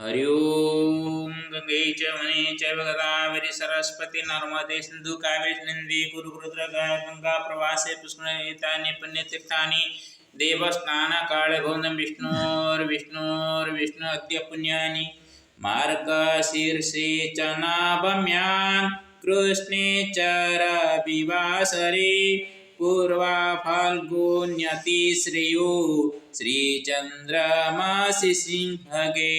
हरि ओम गंगे च वने चैव गोदावरि सरस्वती नर्मदे सिन्धु कावेरी नन्दी गुरुरुद्रगा गंगा प्रवासे पुष्करतानि पुण्यतीर्थानि देवस्नानकाले भवनं विष्णोर्विष्णोर्विष्णु अद्य पुण्यानि मार्गशीर्षे च नाभम्यां कृष्णे च रविवासरे पूर्वा फाल्गुन्यतिश्रेयो श्रीचन्द्रमासि सिंहगे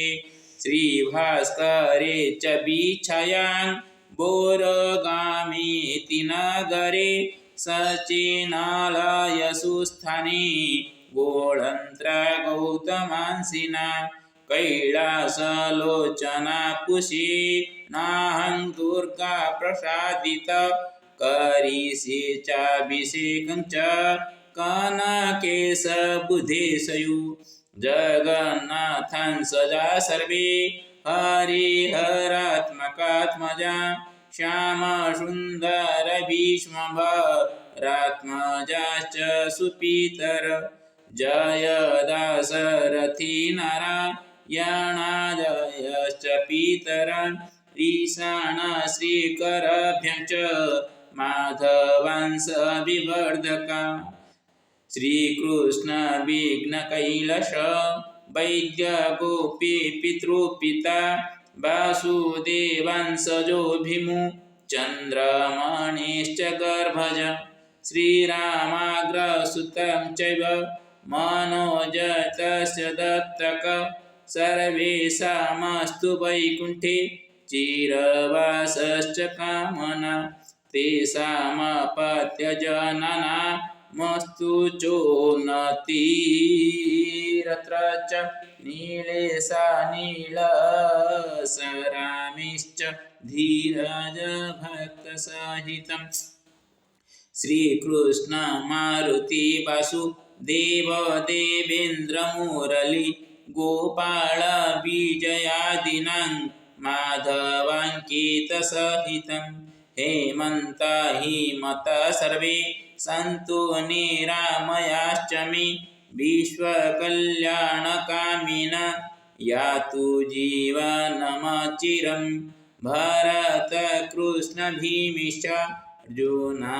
श्रीभास्करे च वीक्षयां बोरगामीति नगरे सचिनालयसुस्थाने गोळन्त्रगौतमांसिना कैलासलोचनापुषे नाहं दुर्गा प्रसादित करिषे चाभिषेकं च कनकेशबुधेशयु। जगन्नाथं सजा सर्वे, हरिहरात्मकात्मजा, श्यामसुन्दरभीष्मभरात्मजाश्च सुपीतर। जय दाशरथी नारायणादयश्च पीतर। ईशान श्रीकरभ्यं च माधवांस विवर्धका श्रीकृष्ण विघ्नकैलास वैद्य गोपी पितृपिता वासुदेवांसजो भीमु चन्द्रमणिश्च गर्भज श्रीरामाग्रसुतं चैव मनोजतस्य दत्तक सर्वेषामस्तु वैकुण्ठे चिरवासश्च कामना ಮಸ್ತುಚೋ ನತೀರತ್ರಚ ನೀಳೇಶ ನೀಳ ಸರಾಮಿಶ್ಚ धीराज भक्तसाहितं श्रीकृष्ण मारुति वासु देव देवेन्द्रमुरली गोपाल विजयादिनां माधवाङ्कितसहितं हेमन्ता हिमत सर्वे सन्तु निरामयाश्च मे विश्वकल्याणकामिन यातु जीवनमचिरं भरतकृष्णभीमिश्च अर्जुनामधुत्रिलोचन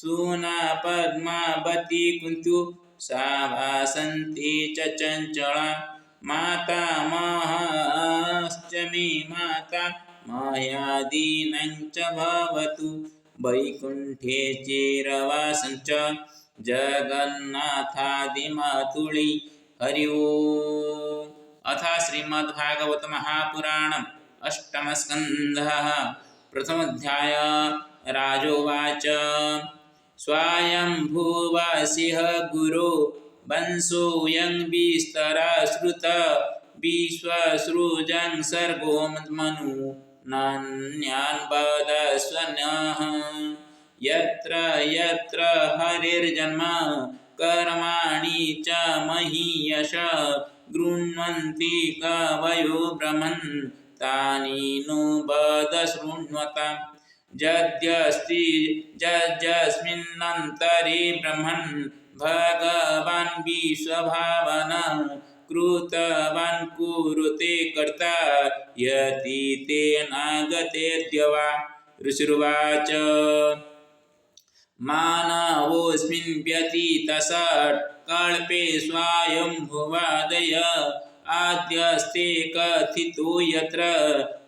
सुना पद्मावती कुन्तु सा वासन्ती च चञ्चला माता महाश्च मे माता मह्यादीनं च भवतु। वैकुण्ठे चिरवासं च जगन्नाथादिमातुळी। हरि ओम् अथ श्रीमद्भागवतमहापुराणम् अष्टमस्कन्धः प्रथमोऽध्याय राजोवाच। स्वायम्भुवसिंह गुरो वंशोऽयं विस्तरश्रुत विश्वसृजं सर्गो मनु नान्यान् वदस्वन्यः यत्र यत्र हरिर्जन्म कर्माणि च महीयश, गृह्णन्ति कवयो ब्रह्मन्। तानि नु वद शृण्वताम् यद्यस्ति यज्जस्मिन्नन्तरे ब्रह्मन्। भगवान् कृतवान् कुरुते कर्ता यति तेनागतेऽद्य वा ऋषिरुवाच, मानवोऽस्मिन् व्यतीतषट् स्वायम्भुवादय आद्यस्ते कथितो यत्र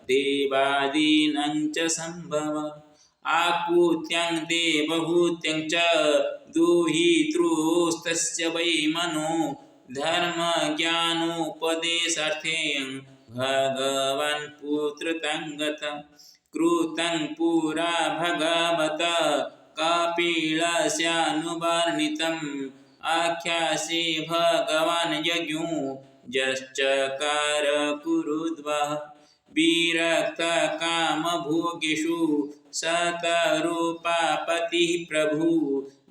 देवादीनं च सम्भव। आकृत्यं देवहूत्यं च दुहितृस्तस्य वै मनो धर्मज्ञानोपदेशार्थे भगवान् पुत्रतं गतं कृतं पुरा भगवत कपिलस्यानुवर्णितम् आख्यासे भगवान् यज्ञो यश्चकार कुरुद्वः विरक्तकामभोगेषु शतरूपापतिः प्रभु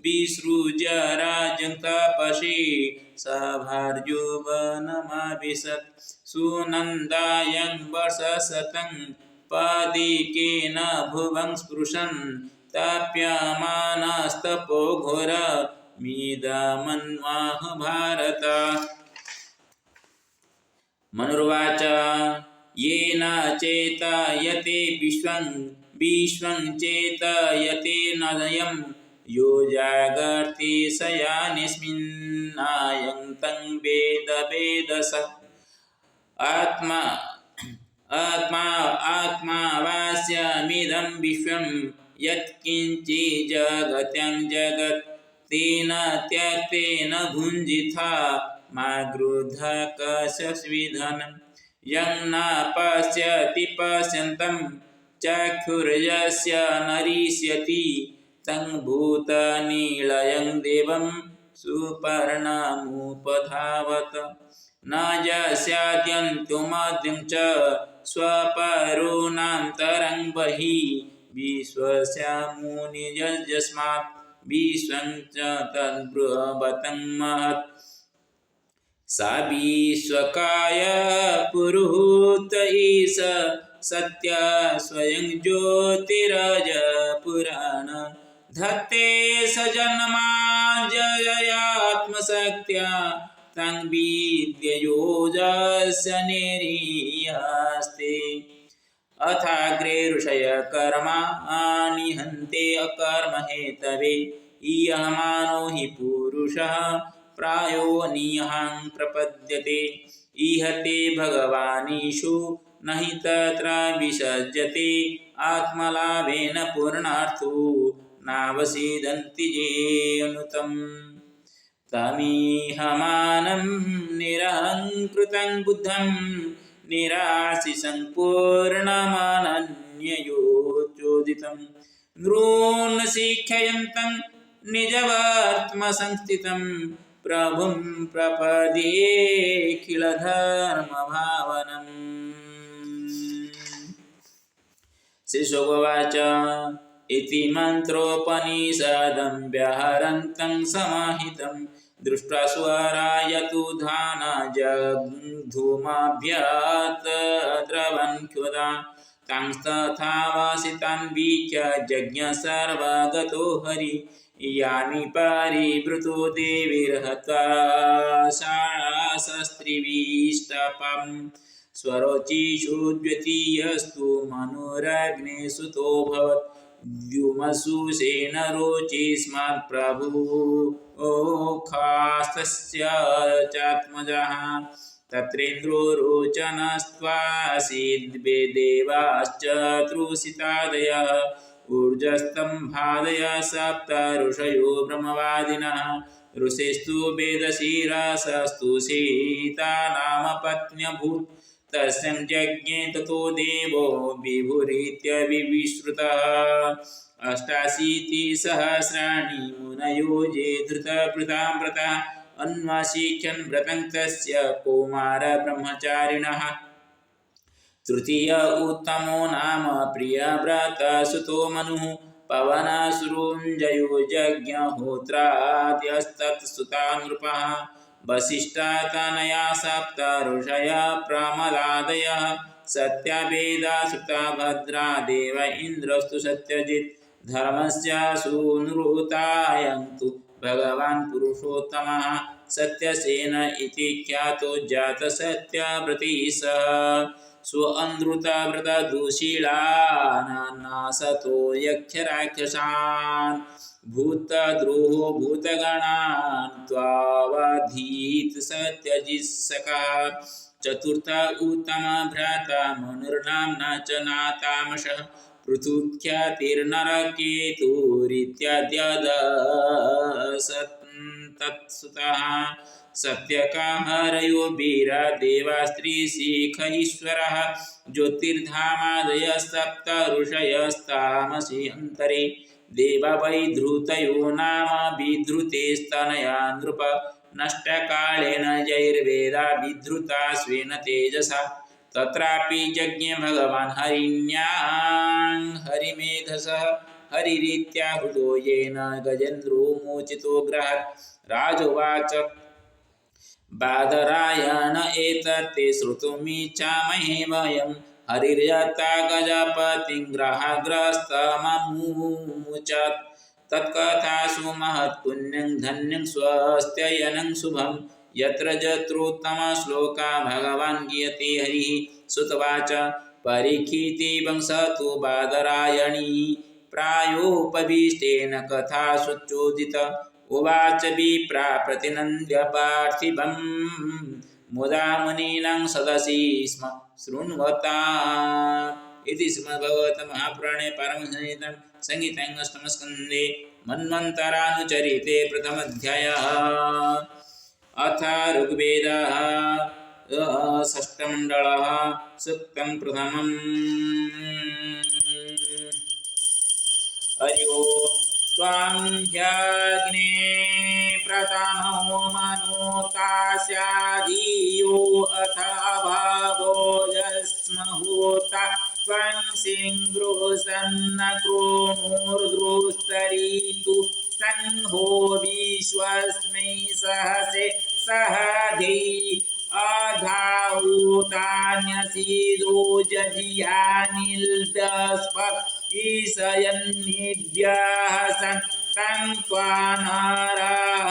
विसृज्य राज्यं तपसि सभार्जुवनमाविशत्। सुनन्दायं वर्षशतं पादिकेन भुवं स्पृशन्। तप्यमानस्तपो घोर मिदमन्वाह भारत। मनुर्वाच, येन चेतयते विश्वं विश्वं चेतयते यो जागर्ति स यानिस्मिन्नायं तं वेदस। आत्मा आत्मा, आत्मावास्यमिदं विश्वं यत्किञ्चिज्जगत्यं जगत् तेन त्यक्तेन भुञ्जिथा मा गृधकशस्विधनं यं न पश्यति पश्यन्तं, चक्षुर्यस्य नरिष्यति तं भूतनिलयं देवं सुपर्णमुपधावत। न यस्याद्यन्तुमद्यं च स्वपरोनान्तरं बहिः विश्वस्यामुनियस्मात् विश्वं च तद्बृहतं महत्। सा विश्वकाय पुरुहूत ईश, सत्य स्वयं ज्योतिरज पुराण धत्ते स जन्माजयात्मशक्त्या तं विद्ययोजस्य निरीयास्ते अथाग्रे ऋषय कर्माणि हन्ते अकर्म हेतवे ईयमानो हि पुरुषः प्रायो नियहां प्रपद्यते ईहते भगवानीषु न हि तत्र विसज्यते आत्मलाभेन पूर्णार्थो नावसीदन्ति ये अनुतम् तमीहमानं निरहङ्कृतं बुद्धं निराशिसं पूर्णमानन्ययोचोदितं नॄन् शिक्षयन्तं निजवर्त्मसंस्थितं प्रभुं प्रपदेऽखिलधर्मभावनम् श्रीशोगवाच इति मन्त्रोपनिषदं व्याहरन्तं समाहितं दृष्ट्वा स्वरायतु धान जग्धूमाभ्यत् द्रवन् क्षुदा तांस्तथा वासितान् वीक्ष्य जज्ञ सर्वगतो हरि। यानि परिवृतो देवीर्हत्वा शास्त्रिवीष्टपम् स्वरोचिषु द्वितीयस्तु मनुरग्निसुतोऽभवत् द्युमसुषेण रोचिस्मात् प्रभुखास्तस्य चात्मजः, तत्रेन्द्रो रोचनस्त्वासीद्वेदेवाश्चतुर्षितादयः ऊर्जस्तम्भादय सप्त ऋषयो ब्रह्मवादिनः, ऋषिस्तु वेदशिरसस्तु सीता नाम पत्न्यभूत् तस्यं जज्ञे ततो देवो विभुरित्यविश्रुतः अष्टाशीतिसहस्राणि मुनयो ये धृतभृतां व्रतः अन्वाशिख्यन् व्रतं तस्य कौमारब्रह्मचारिणः तृतीय उत्तमो नाम प्रियव्रतसुतो मनुः पवनसुरुञ्जयो यज्ञहोत्राद्यस्तत्सुता नृपः वसिष्ठातनया सप्त ऋषयः प्रमदादयः सत्यवेदा श्रुता भद्रा देव इन्द्रस्तु सत्यजित् धर्मस्य सूनृतायं तु भगवान् पुरुषोत्तमः सत्यसेन इति ख्यातो जातसत्यव्रती सः स्वअनृतव्रतदुशीलानासतो यक्षराक्षसान् भूतद्रोहो भूतगणान् त्वावधीत् चतुर्थ उत्तम भ्राता मनुर्नाम्ना च नातामशः। पृथुख्यातिर्नरकेतुरित्याद्यदसत्तत्सुतः। सत्यकामहरयो वीरा देवा स्त्रीशिख ऋषयस्तामसि अन्तरे। देव वैधृतयो नाम विधृतेस्तनया नृप नष्टकालेन जैर्वेदा विधृता स्वेन तेजसा। तत्रापि यज्ञे भगवान् हरिण्यां हरिमेधसः हरिरीत्याहुतो येन गजेन्द्रो मोचितो ग्रहात्। राजोवाच, बादरायण एतत्ते श्रोतुमिच्छामहे वयं हरिर्यता गजपतिं ग्रहग्रस्तममुचत् तत्कथासु महत्पुण्यं धन्यं स्वस्त्ययनं शुभं। यत्र जत्रोत्तमश्लोका भगवान् गीयते हरिः। सुतवाच परीक्षिते वंशतु बादरायणी। प्रायोपविष्टेन कथा सुचोदित उवाच विप्रा प्रतिनन्द्य पार्थिवम्। मुदा मुनीनां सदसि स्म। शृण्वता इति श्रीमद्भगवतमहापुराणे पारमहंसंहितां संहिताङ्गष्टमस्कन्धे मन्वन्तरानुचरिते प्रथमोऽध्यायः अथ ऋग्वेदः। षष्ठमण्डलः। सूक्तं प्रथमम्। प्रथमो अथ। सिंहृसन्न क्रोमूर्दृष्टरीतु सन्हो विश्वस्मै सहसे सहधे अधाऊतान्यसीदो जजियानिल्दस्प ईशयन्निभ्यः सन् तं त्वा नरः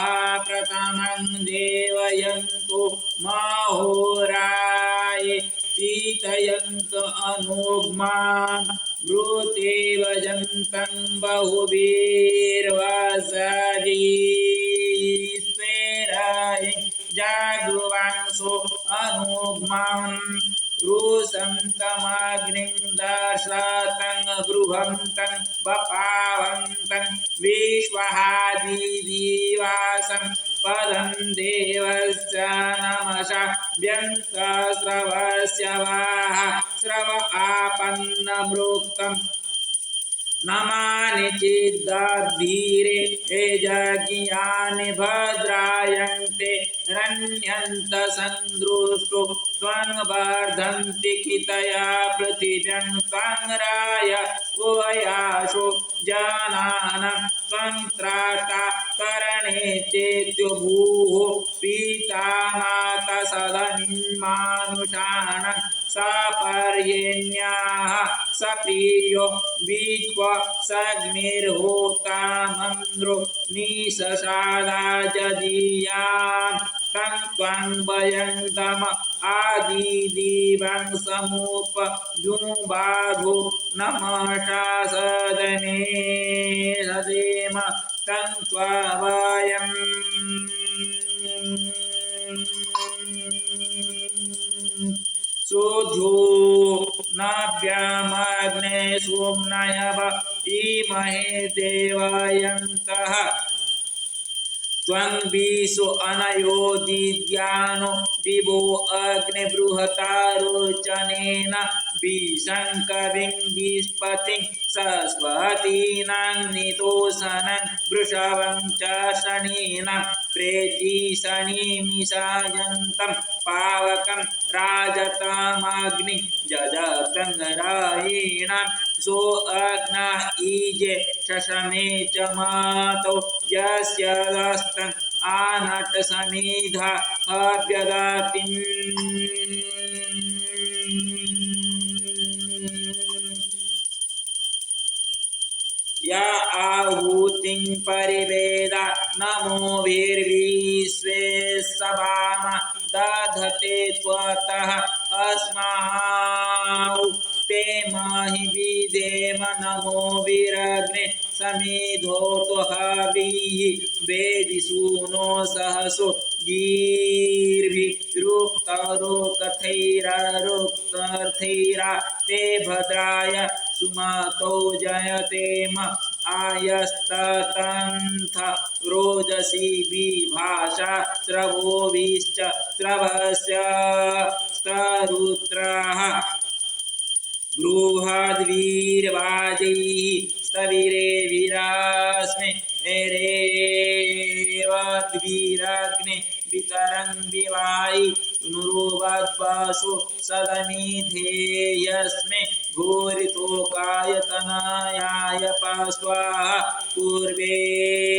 प्रथमं देवयन्तु महोराय शीतयन्त अनुग्मान् ब्रूतेव जन्तं बहुवीर्वसरीस्वेराय जागुवांसो अनुग्मान् रुसन्तमग्निं दर्शतं गृहन्तं वपावन्तं विश्वहादिदिवासं పరం దేవశ్చ నమశ వ్యంకస్రవస్య వాహ స్రవ ఆపన్నమృక్తం. नमानि चिद्दधीरे एजज्ञानि भद्रायन्ते रण्यन्त सन्दृष्टो त्वं वर्धन्ति कितया पृथिव्यं त्वं राय उभयाशो जनानं त्वं त्राता करणे चेत्युभूः पीता माता सदनिन्मानुषाणं सपर्येण्याः सप्रियो विश्व सग्निर्होता मन्द्रो निशसादा जदीयान् तं त्वं वयन्तम आदिदिवं समुप जुबाधो नमषा सदने सदेम तं त्वा सोऽध्यो नाभ्यामग्ने सोम्नयव, इमहे देवयन्तः। त्वं विशो अनयोदिद्यानो दिवो अग्निबृहतारोचनेन, विशङ्कविं विस्पतिं सरस्वतीनां नितोषनं वृषभं च शनीनां प्रेतिशनिमिषायन्तं पावकं राजतमग्नि जजतङ्गरायीणां सो अग्न ईजे शशमे च मातौ यस्य दस्तम् आनट समीधा या आहूतिं परिवेद नमो वीर्विश्वे सभाम दधते त्वतः अस्माउ ते महि विधेम नमो वीरग्ने समिधो त्वहवीः वेदिसूनो सहसो गीर्भिरुक्तरो कथैररुक्तर्थैरा ते भद्राय सुमतौ जयतेम आयस्ततन्थ रोजसी विभाषा स्रवोभिश्च स्रवस्य स्तरुद्रः बृहद्वीर्वाजैः स्तविरे वीरास्मे एरेवद्वीरग्ने वितरं विवायि नुरुवद्वासु घोरितोकायतनायाय पास्वाहा पूर्वेरीशो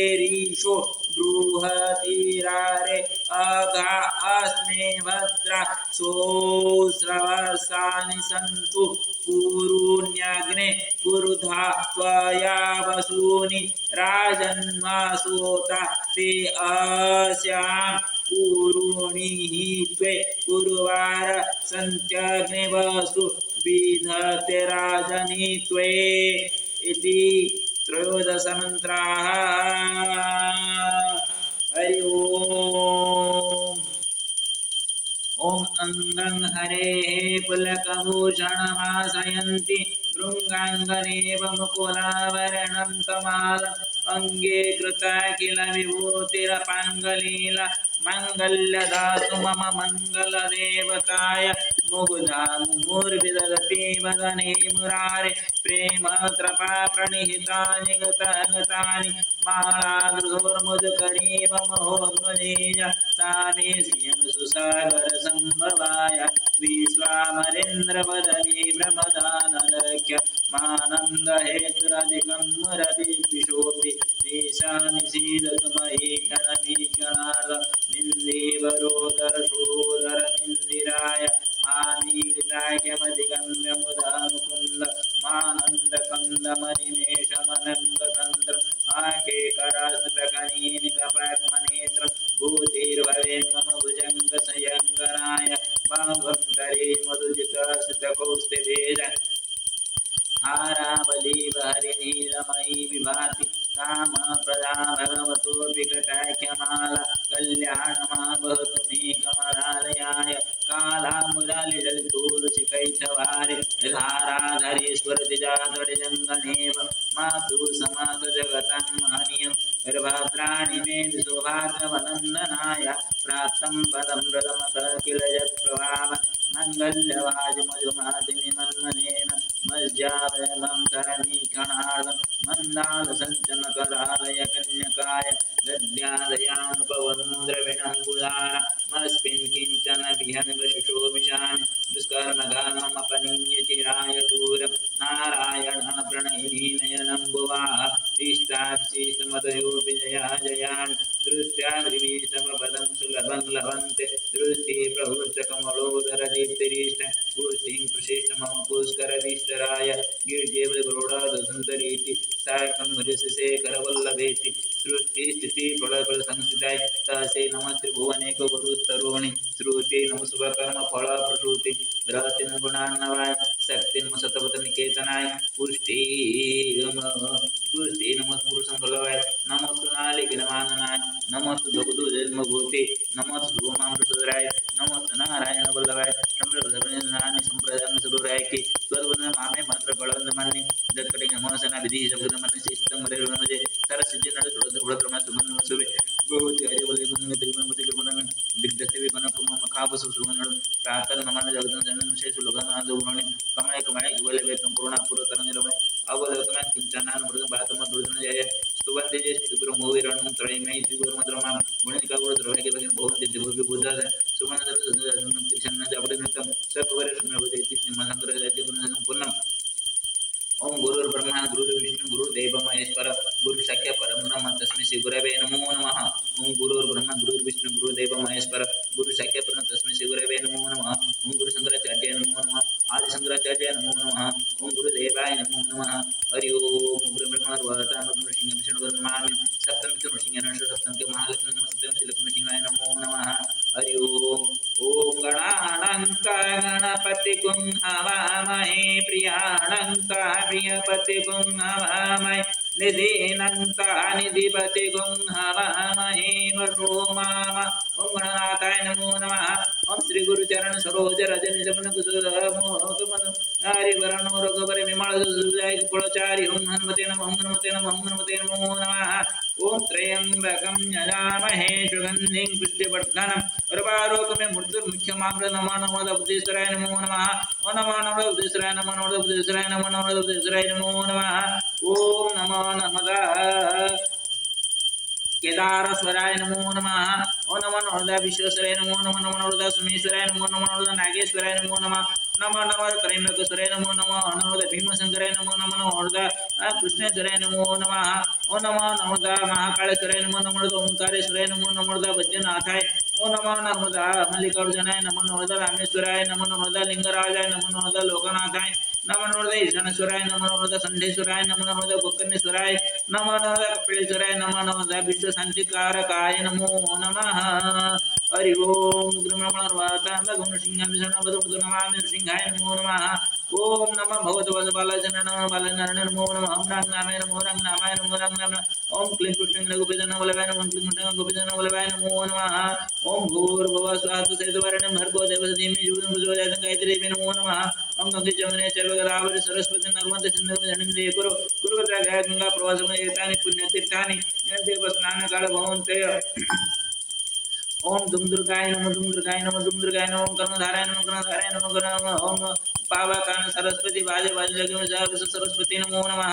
बृहतीरारे अघा अस्मे भद्रा सोऽस्रवसानि सन्तु पूरुण्यग्ने कुरुधा त्वया वसूनि राजन्वासोता ते अस्यां पुरुणिः त्वे पुरुवार सन्त्यग्निवसु विधते राजनी त्वे इति त्रयोदशमन्त्राः। हरि ओम्। ॐ अङ्गं हरेः पुलकभूषणमाशयन्ति भृङ्गाङ्गनेव मुकुलावरणं तमाल। अङ्गे कृता किल विभूतिरपाङ्गलीला मङ्गल्यदातु मम मङ्गलदेवताय मुग्धा मुहुर्विदधति वदने मुरारे प्रेम कृपा प्रणिहितानि गतानि मालादृशोर्मुदकरीव महोन्मनीय सामे सुसागरसम्भवाय विश्वामरेन्द्रवदने भ्रमदानलक्ष्य मानन्दहेतुरधिकं देशानिषीदतु मयि क्षणमीक्षणार्ध निन्दीवरोदरशोदरनिन्दिराय आमीलिताख्यमधिगम्य मुदा मुकुन्द मानन्दकन्दमनिमेषमनङ्गतन्त्रम् आकेकरास्तकनीनिकपात्मनेत्रं भूतिर्भवेन् मम भुजङ्गसयङ्गनाय भागवन्तरे मधुजितस्तकौस्तिभेद हारावली हरिनीलमयी विभाति कामप्रदा भगवतोऽपि कटाख्यमाला कल्याणमा भवतु मे कमलालयाय कालामुरलिललितोरुचिकैथवारे यधाराधरेश्वरतिजातडिजङ्गनेव मातु relevantes, दृष्टि प्रहृष्टकमलोदरदीप्तिरीष्ट पुष्टिं प्रशिष्ट मम पुष्करविष्टराय गिर्जेवगरुडादसुन्दरीति सायकं हरिशेखरवल्लभेति सृष्टिस्थिति फलफलसंस्थिताय सहसे नमस्त्रिभुवनेक गुरुस्तरुणि श्रुति नम शुभकर्म फल प्रसूति ग्रहति गुणान्नवाय शक्ति नम शतपथ निकेतनाय पुष्टि पुष्टि नम पुरुषं बलवाय नमस्तु नालिकिनमाननाय नमस्तु दुग्धु जन्मभूति नमस्तु धूमामृतराय ನಾರಾಯಣ ಬಲ್ಲಭಾಯ ನಾರಾಯಣ ಸಂಪ್ರದಾಯ ಸುರರಾಯಕ್ಕೆ ಸ್ವರ್ವನ ಮಾಮೆ ಮಾತ್ರ ಬಳವಂದ ಮನ್ನಿ ದತ್ಕಡೆ ಗಮನಸನ ವಿಧಿ ಶಬ್ದ ಮನ್ನಿ ಶಿಸ್ತ ಮರೆಗಳು ನಮಗೆ ಸರ ಸಿದ್ಧಿ ನಡು ತೊಳೆದು ಹುಳಕ್ರಮ ಸುಮನ್ ಸುವೆ ಭಗವತಿ ಹರಿವಲಿ ಮುನ್ನ ತಿರುಮತಿ ಗುಣಮೆ ದಿಗ್ಧಸವಿ ಮನಕುಮ ಮಖಾಬಸು ಸುಮನಳು ಪ್ರಾತನ ನಮನ ಜಗದ ಜನನ ಶೇಷ ಲೋಗನ ಆಂದೋಲನೆ ಕಮಳೆ ಕಮಳೆ ಇವಲವೇ ಸಂಪೂರ್ಣ ಪೂರ್ವ ತರಂಗಿರಮೆ ಅವಲೋಕನ ಕಿಂಚನಾನ ಮೃದು ಬಾತಮ ದುರ್ದನ ಜಯ ಸ್ತುವಂತೆ ಜಯ ಸ್ತುಪುರ ಮೂವಿರಣು ತ್ರಯಮೈ ತ್ರಿಗುರು ಮದ್ರಮ ಗುಣಿಕ ಗುರು ದ್ರವಗೆ ಬಗ್ಗೆ ಭವಂತಿ ದಿವ್ಯ ಬುದ್ಧ సువర్ణదర్శనం సర్వపరిష్ణుభజైతి మహంతరజాతి సంపూర్ణం ओम गुरुर् ब्रह्मा गुरुर् विष्णु गुरुर्देव महेश्वर गुरु शक्य परम ब्रह्म तस्मै श्री गुरवे नमो नमः ओम गुरु ब्रह्मा गुरुर् विष्णु गुरुर्देव महेश्वर गुरु शक्य परम तस्मै श्री गुरवे नमो नम ओम गुरु शंकराचार्य नमो नम आदि शंकराचार्य नमो नमः ओम गुरुदेवाय नमो नमः हरि ओम गुरु ब्रह्मा वाता मनु सिंह गणानंत गणपति कुं हवामहे प्रियाणंत प्रियपति कुं हवामहे निधिनन्त निधिपति कुं हवामहे वशो माम ओम गणनाथाय नमो नमः। ओम श्री गुरुचरण सरोज रजनि जमन कुसुमन हरि वरणो रघुवर विमल सुजाय कुलचारि ओम हनुमते नमः ओम हनुमते नमः ओम हनुमते नमो नमः। ओम त्र्यंबकं यजामहे सुगन्धिं पुष्टिवर्धनम् उर्वारोकमे मृत्युर्मुख्यमाम्र नमो नमो। बुद्धेश्वराय नमो नमः ओ नमो नमो बुद्धेश्वराय नमो। नमो बुद्धेश्वराय नमो नमो बुद्धेश्वराय नमो नमः ओम नमो नमः केदारेश्वराय नमो नमः ओ नमो नमः विश्वेश्वराय नमो नमः नमो नमः सुमेश्वराय नमो नमो नमः नागेश्वराय नमो नमः नमो नमः त्रैलोकेश्वराय नमो नमः नमो भीमशंकराय नमो नमः नमो कृष्णेश्वराय नमो नमः ओ नमो नमः महाकाळेश्वराय नमो नमः ओंकारेश्वराय नमो नमः वैद्यनाथाय ओ नमो नमः मल्लिकार्जुनाय नमो नमः रामेश्वराय नमो नमः लिंगराजाय नमो नमः लोकनाथाय नमो नमः ईशानेश्वराय नमो नमः संडेश्वराय नमो नमः गोकर्णेश्वराय, नमो नमः कपिलेश्वराय, नमो नमः विश्वशांतिकारकाय नमो नमः। हरि ओम नमामि नृसिंहाय नमो नमः। ओम नमः भगवते वसुबालाय नमः बालनारायण नमो नमः ओम रंगनामाय नमो रंगनामाय नमो रंगनामाय ओम क्लीं कृष्ण गोपीजन वल्लभाय नमः क्लीं कृष्ण गोपीजन वल्लभाय नमो नमः ओम भूर्भुवः स्वः तत्सवितुर्वरेण्यं भर्गो देवस्य धीमहि धियो यो नः प्रचोदयात् गायत्रीदेवी नमो नमः ओम गंगे जमुने चैव गोदावरी सरस्वती नर्मदे सिन्धु जनिमिदे कुरु कुरुगत्रा गंगा प्रवासमय एतानि पुण्यतीर्थानि देवस्नानकाल भवन्ते ओम दुम दुर्गाय नमः दुम दुर्गाय नमः दुम दुर्गाय नमः ओम कर्णधाराय नमः कर्णधाराय नमः कर्ण ओम पावकान सरस्वती बाजे जगम जगम सरस्वती नमो नमः।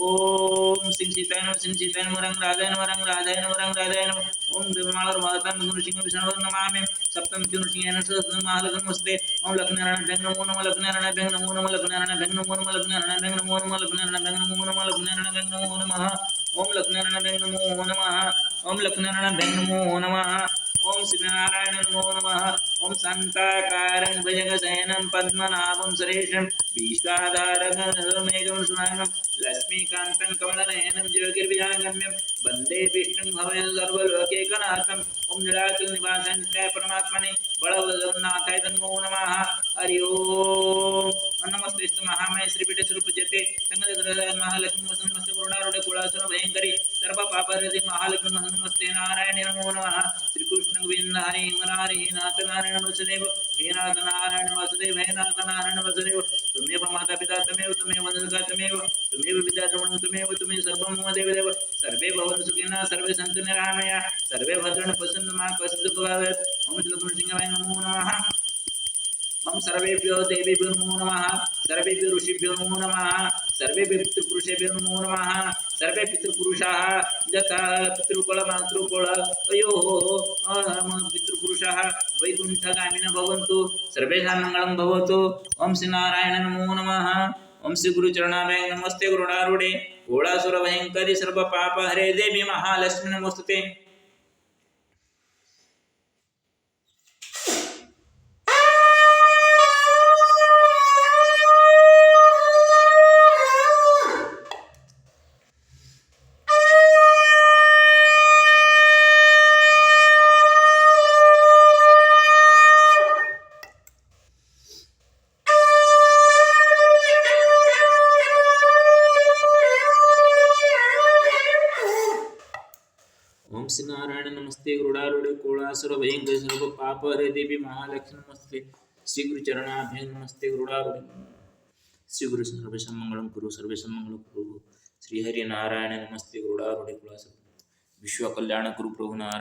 ओम सिंह सीताय नमः सिंह सीताय नमः रंग राधाय नमः, रंग राधाय नमः, रंग राधाय नमः। ओम देवमालर महतम नृसिंह विष्णु नमामि। सप्तम नृसिंह सहस्र महालक्ष्मी नमस्ते। ओम लक्ष्मीनारायण भैंग नमो नमः लक्ष्मीनारायण भैंग नमो नमः लक्ष्मीनारायण भैंग नमो नमः लक्ष्मीनारायण भैंग नमो नमः लक्ष्मीनारायण भैंग नमो नमः लक्ष्मीनारायण भैंग नमो नमः। ओम लक्ष्मीनारायण भैंग नमो नमः। ओम लक्ष्मीनारायण भैंग नमो नमः। ओम श्रीनारायण नमो नमः ओम शान्ताकारं भुजगशयनं पद्मनाभं सुरेशं विश्वाधारगमेकं सुनागं लक्ष्मीकान्तं कमलनयनं ज्योतिर्विजागम्यं वंदे विष्णुं भवय सर्वलोकैकनाथम् ओम निराचल निवासन जय परमात्मने बलवनाथाय नमो नमः हरि ओम नमस्ते महामय श्री पीठे स्वरूपजते संगत महालक्ष्मी नमस्ते गुरुणारूढ कुलासुर भयंकरी सर्व पापरति महालक्ष्मी नमस्ते नारायण नमो नमः श्री कृष्ण गोविंद हरि हरि नाथ नारायण वसुदेव हे नाथ नारायण वसुदेव हे नाथ नारायण वसुदेव त्वमेव माता पिता त्वमेव त्वमेव वन्दका त्वमेव त्वमेव विद्या द्रवणं त्वमेव त्वमेव सर्वं मम देवदेव, सर्वे भवन्तु सुखिनः, सर्वे सन्तु निरामया, सर्वे भद्राणि पश्यन्तु मा कश्चित् दुःखभावेत् ॐ श्रीकृष्णसिंहाय नमो नमः। ओम सर्वेभ्यो देवेभ्यो नमो नमः। सर्वेभ्यो ऋषिभ्यो नमो नमः। सर्वेभ्यो पितृपुरुषेभ्यो नमो नमः सर्वे पितृपुरुषाः यथा अयोः पितृपुरुषाः, वैकुण्ठगामिनः भवन्तु सर्वेषां मङ्गलं भवतु ओम श्रीनारायण नमो नमः। ओम श्री गुरुचरणामय नमस्ते गुरुडारूढे घोडासुरभयङ्करि सर्वपापहरे देवी महालक्ष्मी नमोस्तुते। सर्व पाप हरे देवी महालक्ष्मी नमस्ते श्री गुरु चरणाभ्य नमस्ते गुरुडारूढ़ श्री गुरु सर्वेशम मंगलम कुरु सर्वेशम मंगलम कुरु। श्री हरि नारायण नमस्ते गुरुडारूढ़ कुलासुर